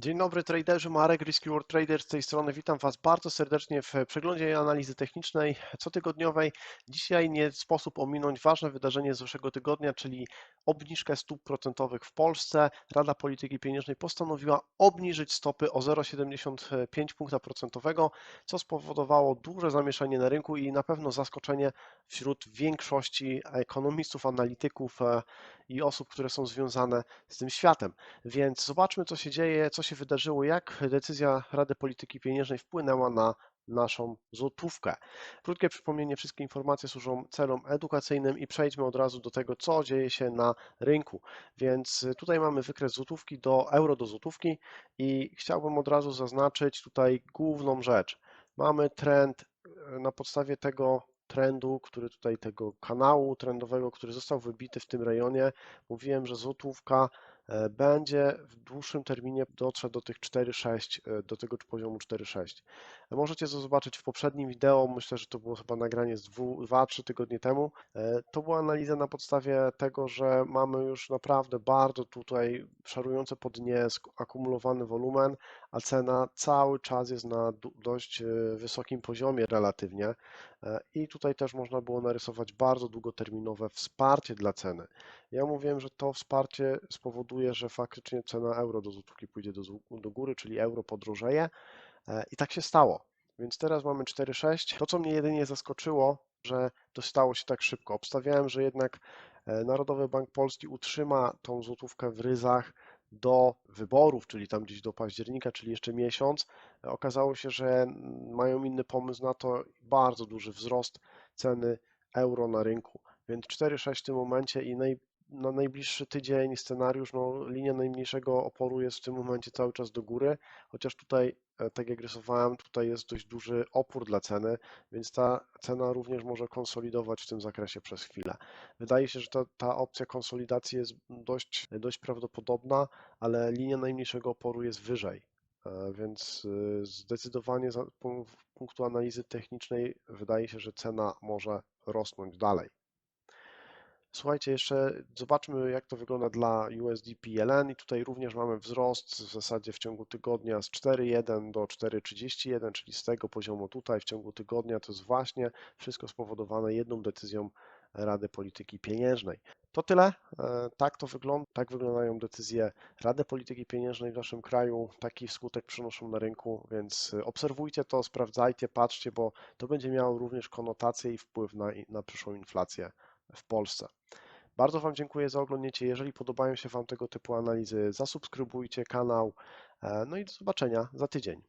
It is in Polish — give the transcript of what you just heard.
Dzień dobry traderzy, Marek Risky World Trader z tej strony. Witam Was bardzo serdecznie w przeglądzie analizy technicznej cotygodniowej. Dzisiaj nie sposób ominąć ważne wydarzenie z zeszłego tygodnia, czyli obniżkę stóp procentowych w Polsce. Rada Polityki Pieniężnej postanowiła obniżyć stopy o 0,75 punkta procentowego, co spowodowało duże zamieszanie na rynku i na pewno zaskoczenie wśród większości ekonomistów, analityków e, i osób, które są związane z tym światem. Więc zobaczmy, co się dzieje, co się wydarzyło, jak decyzja Rady Polityki Pieniężnej wpłynęła na naszą złotówkę. Krótkie przypomnienie, wszystkie informacje służą celom edukacyjnym i przejdźmy od razu do tego, co dzieje się na rynku. Więc tutaj mamy wykres złotówki do euro do złotówki i chciałbym od razu zaznaczyć tutaj główną rzecz. Mamy trend na podstawie tego trendu, który tutaj tego kanału trendowego, który został wybity w tym rejonie. Mówiłem, że złotówka będzie w dłuższym terminie dotrze do tych 4,6, e, do tego poziomu 4,6. Możecie to zobaczyć w poprzednim wideo, myślę, że to było chyba nagranie z 2-3 tygodnie temu. E, to była analiza na podstawie tego, że mamy już naprawdę bardzo tutaj szarujące po dnie akumulowany wolumen, a cena cały czas jest na dość wysokim poziomie relatywnie i tutaj też można było narysować bardzo długoterminowe wsparcie dla ceny. Ja mówiłem, że to wsparcie spowoduje, że faktycznie cena euro do złotówki pójdzie do, do góry, czyli euro podrożeje e, i tak się stało. Więc teraz mamy 4,6. To, co mnie jedynie zaskoczyło, że to stało się tak szybko. Obstawiałem, że jednak e, Narodowy Bank Polski utrzyma tą złotówkę w ryzach do wyborów, czyli tam gdzieś do października, czyli jeszcze miesiąc. Okazało się, że mają inny pomysł na to, bardzo duży wzrost ceny euro na rynku. Więc 4,6 w tym momencie i naj, na najbliższy tydzień scenariusz, no, linia najmniejszego oporu jest w tym momencie cały czas do góry, chociaż tutaj, e, tak jak rysowałem, tutaj jest dość duży opór dla ceny, więc ta cena również może konsolidować w tym zakresie przez chwilę. Wydaje się, że ta, ta opcja konsolidacji jest dość, dość prawdopodobna, ale linia najmniejszego oporu jest wyżej. E, więc e, zdecydowanie z punktu analizy technicznej wydaje się, że cena może rosnąć dalej. Słuchajcie, jeszcze zobaczmy, jak to wygląda dla USD PLN i tutaj również mamy wzrost w zasadzie w ciągu tygodnia z 4,1 do 4,31, czyli z tego poziomu tutaj w ciągu tygodnia to jest właśnie wszystko spowodowane jedną decyzją Rady Polityki Pieniężnej. To tyle. E, tak to wygląda. Tak wyglądają decyzje Rady Polityki Pieniężnej w naszym kraju. Taki skutek przynoszą na rynku, więc obserwujcie to, sprawdzajcie, patrzcie, bo to będzie miało również konotację i wpływ na, na przyszłą inflację w Polsce. Bardzo Wam dziękuję za oglądnięcie. Jeżeli podobają się Wam tego typu analizy, zasubskrybujcie kanał. E, no i do zobaczenia za tydzień.